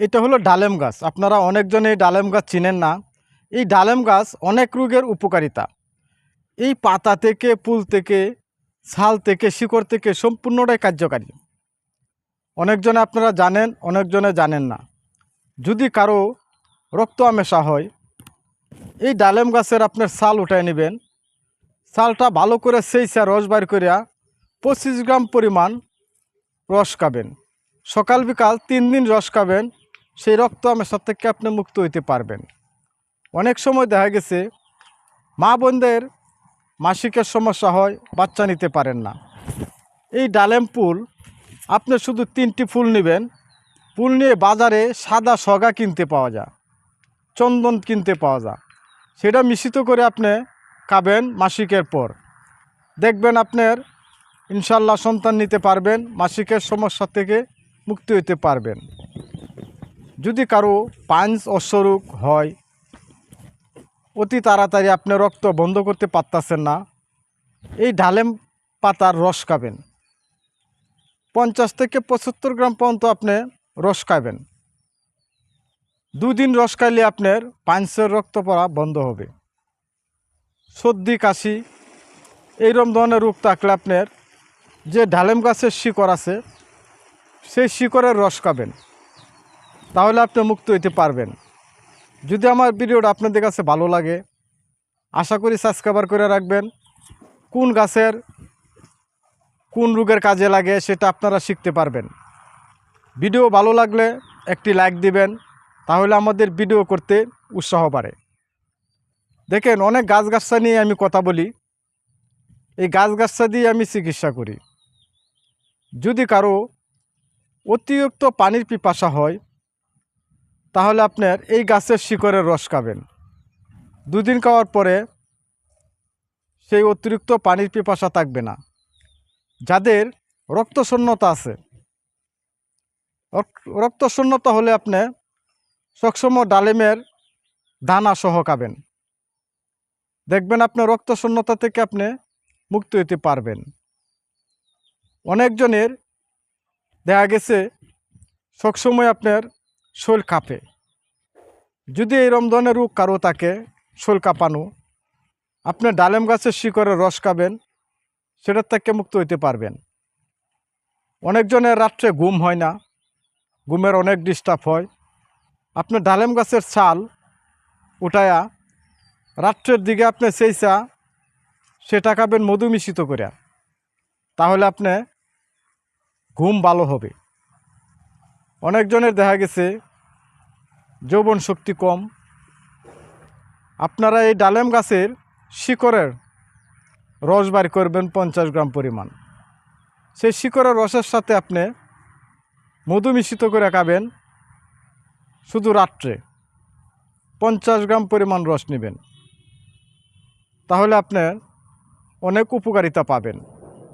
এটা হলো ডালেম গাছ। আপনারা অনেকজনে এই ডালেম গাছ চিনেন না। এই ডালেম গাছ অনেক রোগের উপকারিতা। এই পাতা থেকে, ফুল থেকে, ছাল থেকে, শিকড় থেকে সম্পূর্ণটাই কার্যকারী। অনেকজনে আপনারা জানেন, অনেকজনে জানেন না। যদি কারও রক্ত আমেশা হয়, এই ডালেম গাছের আপনার ছাল উঠায় নেবেন। ছালটা ভালো করে সেইসা রস বাইর করিয়া পঁচিশ গ্রাম পরিমাণ রস খাবেন। সকাল বিকাল তিন দিন রস খাবেন। সেই রক্ত আমেশা থেকে আপনি মুক্ত হইতে পারবেন। অনেক সময় দেখা গেছে, মা বোনদের মাসিকের সমস্যা হয়, বাচ্চা নিতে পারেন না। এই ডালেম ফুল, আপনি শুধু তিনটি ফুল নেবেন। ফুল নিয়ে বাজারে সাদা সগা কিনতে পাওয়া যায়, চন্দন কিনতে পাওয়া যায়। সেটা মিশ্রিত করে আপনি খাবেন মাসিকের পর। দেখবেন আপনার ইনশাল্লাহ সন্তান নিতে পারবেন, মাসিকের সমস্যা থেকে মুক্তি হইতে পারবেন। যদি কারও পাঞ্চ অশ্বরোগ হয়, অতি তাড়াতাড়ি আপনি রক্ত বন্ধ করতে পারতেছেন না, এই ডালেম পাতার রস খাবেন। পঞ্চাশ থেকে পঁচাত্তর গ্রাম পর্যন্ত আপনি রস খাবেন। দুদিন রস খাইলে আপনার পাঞ্চের রক্ত পড়া বন্ধ হবে। সর্দি, কাশি, এইরকম ধরনের রোগ থাকলে আপনার যে ডালেম গাছের শিকড় আছে, সেই শিকড়ের রস খাবেন। তাহলে আপনি মুক্ত হইতে পারবেন। যদি আমার ভিডিওটা আপনাদের কাছে ভালো লাগে, আশা করি সাবস্ক্রাইবার করে রাখবেন। কোন গাছের, কোন রোগের কাজে লাগে সেটা আপনারা শিখতে পারবেন। ভিডিও ভালো লাগলে একটি লাইক দিবেন, তাহলে আমাদের ভিডিও করতে উৎসাহ বাড়ে। দেখেন, অনেক গাছ গাছটা নিয়ে আমি কথা বলি। এই গাছ গাছটা দিয়ে আমি চিকিৎসা করি। যদি কারও অতিরিক্ত পানির পিপাসা হয় তাহলে আপনার এই গাছের শিকড়ের রস খাবেন। দুদিন খাওয়ার পরে সেই অতিরিক্ত পানির পিপাসা থাকবে না। যাদের রক্তশূন্যতা আছে রক- রক্তশূন্যতা হলে আপনি সবসময় ডালিমের দানা সহ খাবেন। দেখবেন আপনার রক্তশূন্যতা থেকে আপনি মুক্ত হতে পারবেন। অনেকজনের দেখা গেছে, সবসময় আপনার শোল কাঁপে। যদি এইরকম ধরনের রোগ কারও থাকে, শোল কাঁপানো, আপনি ডালেম গাছের শিকড়ের রস খাবেন, সেটার থেকে মুক্ত হইতে পারবেন। অনেকজনের রাত্রে ঘুম হয় না, ঘুমের অনেক ডিস্টার্ব হয়। আপনি ডালেম গাছের ছাল উঠায়া, রাত্রের দিকে আপনি সেই চা সেটা খাবেন মধু মিশ্রিত করে তাহলে আপনি ঘুম ভালো হবে। অনেকজনের দেখা গেছে যৌবন শক্তি কম। আপনারা এই ডালেম গাছের শিকড়ের রস বার করবেন পঞ্চাশ গ্রাম পরিমাণ। সেই শিকড়ের রসের সাথে আপনি মধু মিশ্রিত করে খাবেন শুধু রাত্রে। পঞ্চাশ গ্রাম পরিমাণ রস নেবেন। তাহলে আপনি অনেক উপকারিতা পাবেন।